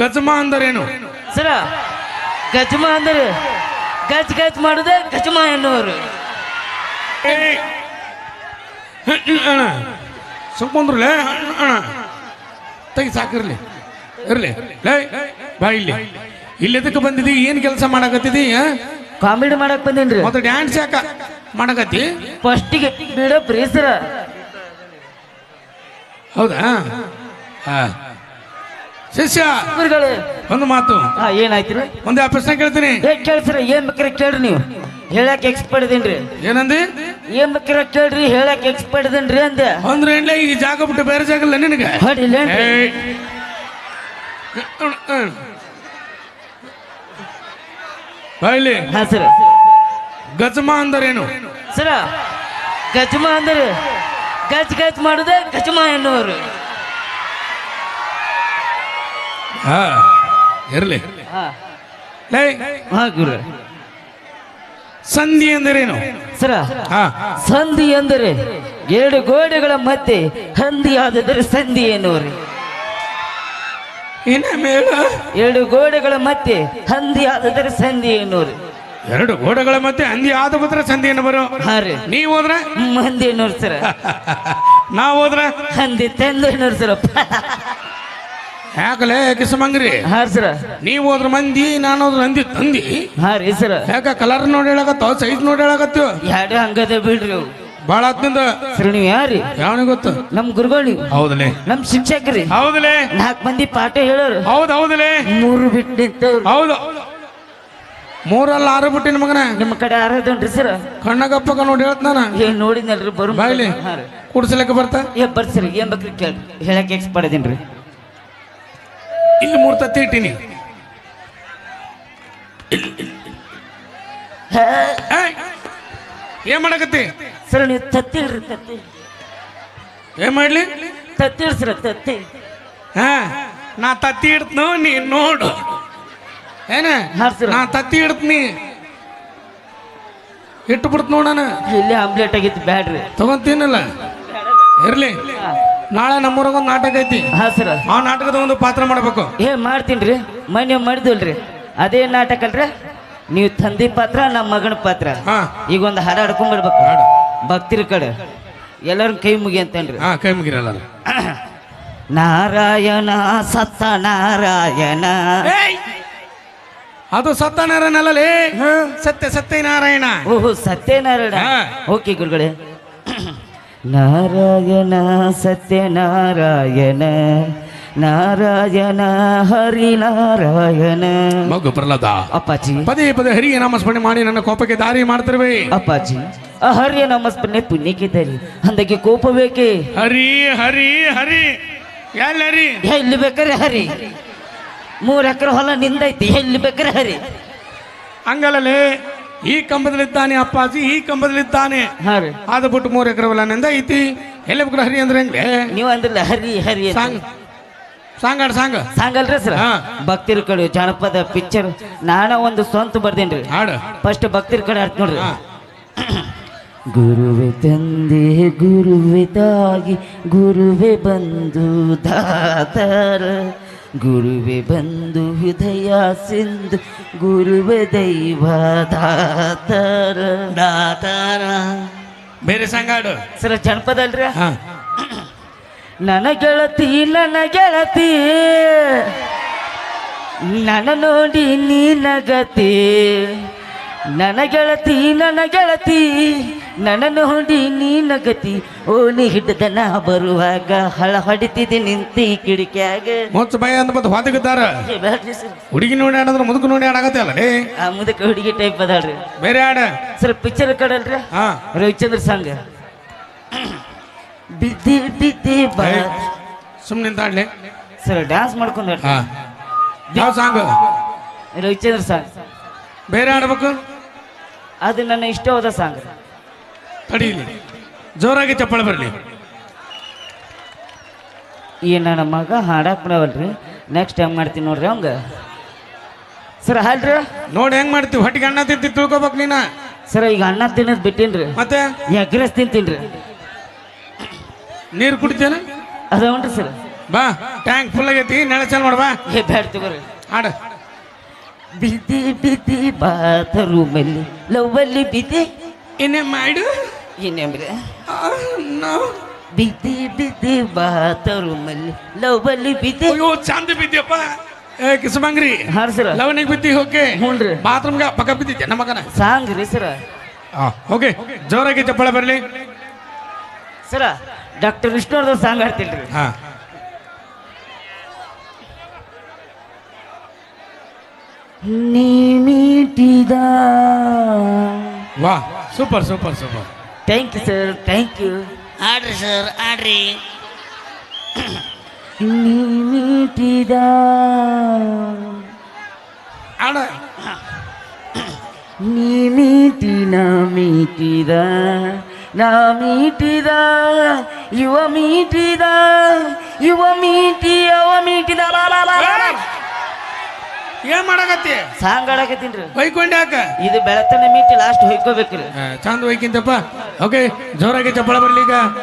ಗಜಮ ಅಂದರೇನು? ಸರ ಗಜಮ ಅಂದ್ರೆ ಗಜ್ ಗಜ್ ಮಾಡುದೇ ಗಜಮ ಎನ್ನುವರು! ಅಣ್ಣ ಅಣ್ಣ. ತೆಗಿ ಸಾಕಿರ್ಲಿ ಇರ್ಲಿ. ಲೇ ಬಾ ಇಲ್ಲಿ. ಇಲ್ಲಿ ಎದಕ್ಕೆ ಬಂದಿದಿ? ಏನು ಕೆಲಸ ಮಾಡಕತ್ತಿದಿ? ಕಾಮಿಡಿ ಮಾಡಕ್ ಬಂದೇನ್ರಿ. ಮತ್ತೆ ಡ್ಯಾನ್ಸ್ ಯಾಕ ಮಾಡಕತ್ತಿ? ಫಸ್ಟಿಗೆ ಬಿಡಪ್ರಿ ಸರ. ಹೌದಾ? ಹಾ ಶಿಷ್ಯ! ಗುರುಗಳು. ಒಂದು ಮಾತು. ಹಾ ಏನಾಯ್ತ್ರಿ? ಒಂದೇ ಪ್ರಶ್ನೆ ಕೇಳ್ತೀನಿ. ಏ ಕೇಳ್ತೀರ ಏನ್ ಬೇಕಾರ ಕೇಳ್ರಿ ನೀವು. ಹೇಳಕ್ ಎಕ್ಸ್ಪರ್ಟ್ ಇದೀನ್ರಿ ಏನಂದಿ? ಏನ್ ಬೇಕಾರ ಕೇಳ್ರಿ ಹೇಳಕ್ ಎಕ್ಸ್ಪರ್ಟ್ ಇದೀನ್ರಿ ಅಂದೆ. ಅಂದ್ರೆ ಏನ್ಲೇ ಈ ಜಾಗ ಬಿಟ್ಟು ಬೇರೆ ಜಾಗ ಇಲ್ಲ ನಿನಗೆ? ಹೊಡಿಲೇನ್ರಿ ಏಯ್. ಬಾ ಇಲ್ಲಿ. ಹಾ ಸರ. ಗಜಮ ಅಂದರೇನು? ಸರ ಗಜಮ ಅಂದ್ರೆ ಗಜ್ ಗಜ್ ಮಾಡುದೇ ಗಜಮ ಎನ್ನುವರು. ಹಾ ಇರ್ಲಿ. ಗುರು ಸಂಧಿ ಏನು ಸರ ಹಾ. ಸಂಧಿ ಅಂದರೆ ಎರಡು ಗೋಡೆಗಳ ಮಧ್ಯೆ ಹಂದಿ ಆದರೆ ಸಂಧಿ ಎನ್ನುವರು. ಎರಡು ಗೋಡೆಗಳ ಮಧ್ಯೆ ಹಂದಿ ಆದರೆ ಸಂಧಿ ಎನ್ನುವರು. ಎರಡು ಗೋಡೆಗಳ ಮಧ್ಯೆ ಹಂದಿ ಆದ ಬದ್ರ ಸಂಧಿ ಬರೋ? ಹಾ ರೀ. ನೀವ್ ಹೋದ್ರೆ? ಹಂದಿ ಎನ್ನುವರು ಸರ. ನಾವು ಹೋದ್ರೆ? ಹಂದಿ ತಂದು ಎನ್ನುವರು ಸರ ಯಾಕಲೇ ಕಿಸಮಂಗ್ರಿ? ಹಾ ಸರ. ನೀವು ಹೋದ್ರ ಮಂದಿ ನಾನು ಹೋದ್ರ ಮಂದಿ ತಂದಿ. ಹಾ ರೀ ಸರ. ಯಾಕ ಕಲರ್ ನೋಡಿ ಹೇಳಕತ್ತೋ ಸೈಜ್ ನೋಡಿ ಹೇಳಕತ್ತೀವ ಯಾರೇ ಹಂಗದ ಬಿಡ್ರಿ ಅವು. ಭಾಳ ಹೊತ್ತಿಂದ ಸರ್ ನೀವು ಯಾರಿ? ಯಾವನಿಗೆ ಗೊತ್ತು? ನಮ್ ಗುರುಗಳು. ನೀವು ಹೌದಲೇ. ನಮ್ ಶಿಕ್ಷಕರಿ ಹೌದಲೇ. ನಾಲ್ಕು ಮಂದಿ ಪಾಠ ಹೇಳೋರು. ಹೌದ್ ಹೌದಲೇ. ಮೂರು ಬಿಟ್ಟು ನಿಂತವ್ರು. ಹೌದು. ಮೂರಲ್ಲ ಆರು ಬಿಟ್ಟಿನ ಮಗನ? ನಿಮ್ಮ ಕಡೆ ಆರೋದ್ರಿ ಸರ್? ಕಣ್ಣಗಪ್ಪಗ ನೋಡಿ ಹೇಳ್ತಾನ ಏನ್ ನೋಡಿದ್ನಲ್ರಿ ಬರು ಬಾಯ್ಲಿ. ರೀ. ಕುಡ್ಸಲಕ್ಕೆ ಬರ್ತಾ? ಏ ಬರ್ಸ್ರಿ ಏನ್ ಬೇಕ್ರಿ ಕೇಳಿ ಹೇಳಕ್ ಎಕ್ಸ್ಪರ್ಟ್ ಅದೀನ್ರಿ ಇಲ್ಲಿ ಮೂರ್ ತತ್ತಿ ಇಟ್ಟಿನಿ! ಏನ್ ಮಾಡಕತ್ತಿ? ಸರ್ ನೀವು ತತ್ತಿಲ್ರಿ ತತ್ತಿ. ಏನ್ ಮಾಡ್ಲಿ? ತತ್ತಿಲ್ ಸರ ತತ್ತಿ. ಹಾ ನಾ ತತ್ತಿ ಇಡ್ತನು ನೀ ನೋಡು. ಏನ? ನಾ ತತ್ತಿ ಇಡ್ತೀನಿ. ಇಟ್ಟು ಬಿಡ್ತ ನೋಡಣ ಇಲ್ಲಿ ಆಮ್ಲೆಟ್ ಆಗಿತ್ತು ಬ್ಯಾಡ್ರಿ. ತಗೊಂತೀನಲ್ಲ? ಇರ್ಲಿ. ನಾಳೆ ನಮ್ಮೂರಾಗ ಒಂದು ನಾಟಕ ಐತಿ. ಹಾ ಸರ್. ಆ ನಾಟಕದ ಒಂದು ಪಾತ್ರ ಮಾಡಬೇಕು. ಏ ಮಾಡ್ತೀನ್ರಿ. ಮೊನ್ನೆ ಮಾಡಿದ್ವಲ್ರಿ. ಅದೇ ನಾಟಕ ಅಲ್ರಿ. ನೀವು ತಂದಿ ಪಾತ್ರ ನಮ್ಮ ಮಗನ ಪಾತ್ರ. ಹಾ. ಈಗ ಒಂದು ಹರ ಹಾಡ್ಕೊಂಡ್ ಬರ್ಬೇಕು. ಭಕ್ತಿರ ಕಡೆ. ಎಲ್ಲರೂ ಕೈ ಮುಗಿ ಅಂತೇನ್ರಿ. ಹಾ ಕೈ ಮುಗಿರಲ್ಲ ನಾರಾಯಣ ಸತ್ತ ನಾರಾಯಣ ಅದು ಸತ್ಯನಾರಾಯಣಲ್ಲೇ ಸತ್ಯ ಸತ್ಯನಾರಾಯಣ. ಓಹೋ ಸತ್ಯನಾರಾಯಣ. ಹಾ. ಓಕೆ ಗುರುಗಳೇ. ನಾರಾಯಣ ಸತ್ಯನಾರಾಯಣ ನಾರಾಯಣ ಹರಿ ನಾರಾಯಣ ಮಗು ಪ್ರಹ್ಲಾದ ಅಪ್ಪಾಜಿ. ಪದೇ ಪದೇ ಹರಿಗೆ ನಾಮಸ್ಮರಣೆ ಮಾಡಿ ನನ್ನ ಕೋಪಕ್ಕೆ ದಾರಿ ಮಾಡ್ತಿರುವೆ. ಅಪ್ಪಾಜಿ ಆ ಹರಿಯ ಪುಣ್ಯಕ್ಕೆ ದಾರಿ ಅಂದಕ್ಕೆ ಕೋಪ ಬೇಕೆ ಹರಿ ಹರಿ. ಹರಿ? ಎಲ್ಲರಿ ಎಲ್ಲಿ ಬೇಕಾರೆ ಹರಿ. ಮೂರ್ ಎಕರೆ ಹೊಲ ನಿಂದೈತಿ ಎಲ್ಲಿ ಬೇಕಾರೆ ಹರಿ. ಹಂಗಲ್ಲೇ ಈ ಕಂಬದಲ್ಲಿದ್ದಾನೆ ಅಪ್ಪಾಜಿ ಈ ಕಂಬದಲ್ಲಿದ್ದಾನೆ. ಹಾ ರೀ. ಆದ ಬಿಟ್ಟು ಮೂರು ಎಕರೆ ಹೊಲನಿಂದ ಐತಿ. ಎಲ್ಲಿ ಬಿಟ್ಟು ಹರಿ ಅಂದ್ರೆ ಹೆಂಗೆ ನೀವು ಅಂದ್ರಲ್ಲ ಹರಿ ಹರಿ ಅಂತ. ಸಾಂಗ್ ಸಾಂಗಾಡ್ ಸಾಂಗ್. ಸಾಂಗಲ್ರಿ ಸರ್? ಹಾ. ಭಕ್ತಿರ ಕಡೆ ಜಾನಪದ ಪಿಕ್ಚರ್ ನಾನ ಒಂದು ಸ್ವಂತ ಬರ್ದೇನ್ರಿ. ಹಾಡು. ಫಸ್ಟ್ ಭಕ್ತಿರ ಕಡೆ ಆಡ್ತ ನೋಡ್ರಿ. ಹಾ. ಗುರುವೆ ತಂದೆ ಗುರುವೆ ತಾಗಿ ಗುರುವೆ ಬಂದು ದಾತರ. ಗುರುವೆ ಬಂದು ಹೃದಯ ಸಿಂಧು ಗುರುವೆ ದೈವ ದಾತರ. ದಾತರ ಬೇರೆ ಸಂಗಾಡು ಸರ ಜನಪದ ಅಲ್ರಿ ನನ ನನ್ನ ಗೆಳತಿ ನನ್ನ ಗೆಳತಿ. ನನ್ನ ನೋಡಿ ನೀ ನಗತಿ. ನನ್ನ ಗೆಳತಿ ನನ್ನ ಗೆಳತಿ. ನನ್ನ ನೋಡಿ ನೀ ನಗತಿ. ಓ ನೀ ಹಿಡ್ದ ನಾ ಬರುವಾಗ ಹಳ ಹೊಡಿತಿದ್ದೆ ನಿಂತಿ ಕಿಡಿಕ್ಯಾಗ. ಮೊಚ್ಚ ಭಯ ಅಂತ ಮತ್ತೆ ಹೊದಗಿದ್ದಾರ ಸರ್. ಹುಡುಗಿ ನೋಡಿ ಆಡಂದ್ರೆ ಮುದುಕು ನೋಡಿ ಆಡಾಗತ್ತೆ ಅಲ್ಲ ರೀ ಆ ಮುದಕ್ಕೆ ಹುಡುಗಿ ಟೈಪ್ ಅದಾಳ್ರಿ. ಬೇರೆ ಆಡ ಸರ್ ಪಿಕ್ಚರ್ ಕಡಲ್ರಿ? ಹಾ. ರವಿಚಂದ್ರ ಸಾಂಗ್ ಬಿದ್ದಿ ಬಿದ್ದಿ ಬಾ. ಸುಮ್ಮನೆ ಆಡ್ಲಿ ಸರ್ ಡ್ಯಾನ್ಸ್ ಮಾಡ್ಕೊಂಡು ಹಾ. ಯಾವ ಸಾಂಗ್? ರವಿಚಂದ್ರ ಸಾಂಗ್ ಬೇರೆ ಆಡ್ಬೇಕು ಅದು ನನ್ನ ಇಷ್ಟವಾದ ಸಾಂಗ್. ತಡೀಲಿ. ಜೋರಾಗಿ ಚಪ್ಪಳ ಬರಲಿ. ಈ ನನ್ನ ಮಗ ಹಾಡಕ್ ಬಿಡವಲ್ರಿ ನೆಕ್ಸ್ಟ್ ಟೈಮ್ ಮಾಡ್ತೀನಿ ನೋಡ್ರಿ ಅವಂಗ. ಸರ್ ಹಾಡ್ರಿ. ನೋಡಿ ಹೆಂಗ್ ಮಾಡ್ತೀವಿ ಹೊಟ್ಟಿಗೆ ಅಣ್ಣ ತಿಂತಿ ತಿಳ್ಕೊಬೇಕು ನೀನ. ಸರ್ ಈಗ ಅಣ್ಣ ತಿನ್ನೋದು ಬಿಟ್ಟಿನ್ರಿ. ಮತ್ತೆ? ಎಗ್ರೆಸ್ ತಿಂತೀನ್ರಿ. ನೀರು ಕುಡಿತೇನೆ? ಉಂಟ್ರಿ ಸರ್ ಬಾ ಟ್ಯಾಂಕ್ ಫುಲ್ ಆಗೈತಿ ನೆಳೆ ಚಾಲು ಮಾಡ ಬಾ. ಏ ಬ್ಯಾಡ ತಗೋರಿ. ಹಾಡ. ಬಿದ್ದಿ ಬಿದ್ದಿ ಬಾತ್ರೂಮಲ್ಲಿ ಲವ್ವಲ್ಲಿ ಬಿದ್ದಿ ಇನ್ನೇ ಮಾಡು? ಆ, ನೋ. ಬಿದ್ದಿ ಮಲ್ಲಿ ಲವ್ ಬಲ್ಲಿ ಬಿದ್ದಿ. ಅಯ್ಯೋ ಚಂದ ಬಿದ್ದಿಯಪ್ಪ. ಏ ಕಿಸಮಂಗ್ರಿ. ಹಾಂ ಸರ. ಲವನಿಗೆ ಬಿದ್ದಿ ಹೋಕೆ ಹ್ಞೂನ್ರಿ. ಬಾತ್ರೂಮ್ಗೆ ಪಕ್ಕ ಬಿದ್ದಿದ್ದೆ ನಮ್ಮ ಮಗನ? ಸಾಂಗ್ ರೀ ಸರ. ಓಕೆ ಜೋರಾಗಿ ಚಪ್ಪಳ ಬರಲಿ. ಸರ ಡಾಕ್ಟರ್ ವಿಷ್ಣುವರ್ಧನ್ ಸಾಂಗ್ ಹಾಡ್ತೀನಿ ರೀ ಹಾ. ನೀ ಮೀಟಿದ? ವಾ super super super. Thank you sir thank you ಆಡ್ರಿ sir ಆಡ್ರಿ ನೀ ಮೀಟಿದ ಆಡ ನೀ ಮೀಟಿ ನಾ ಮೀಟಿದ ನಾ ಮೀಟಿದ ಇವ ಮೀಟಿದ ಇವ ಮೀಟಿ ಅವ ಮೀಟಿದ ಲಾ ಲಾ ಲಾ ಲಾ. ಏನ್ ಮಾಡಕತ್ತಿ? ಸಾಂಗ್ ಹಾಡಕತ್ತೀನಿ ರೀ ಬೈಕೊಂಡೆ ಇದು ಬೆಳತನ ಮೀಟಿ ಲಾಸ್ಟ್ ಹೊಯ್ಕೋಬೇಕ್ರಿ. ಚಂದ ಹೊಯ್ಕಿಂತಪ್ಪ. ಓಕೆ ಜೋರಾಗಿ ಚಪ್ಪಳ ಬರ್ಲಿ ಈಗ.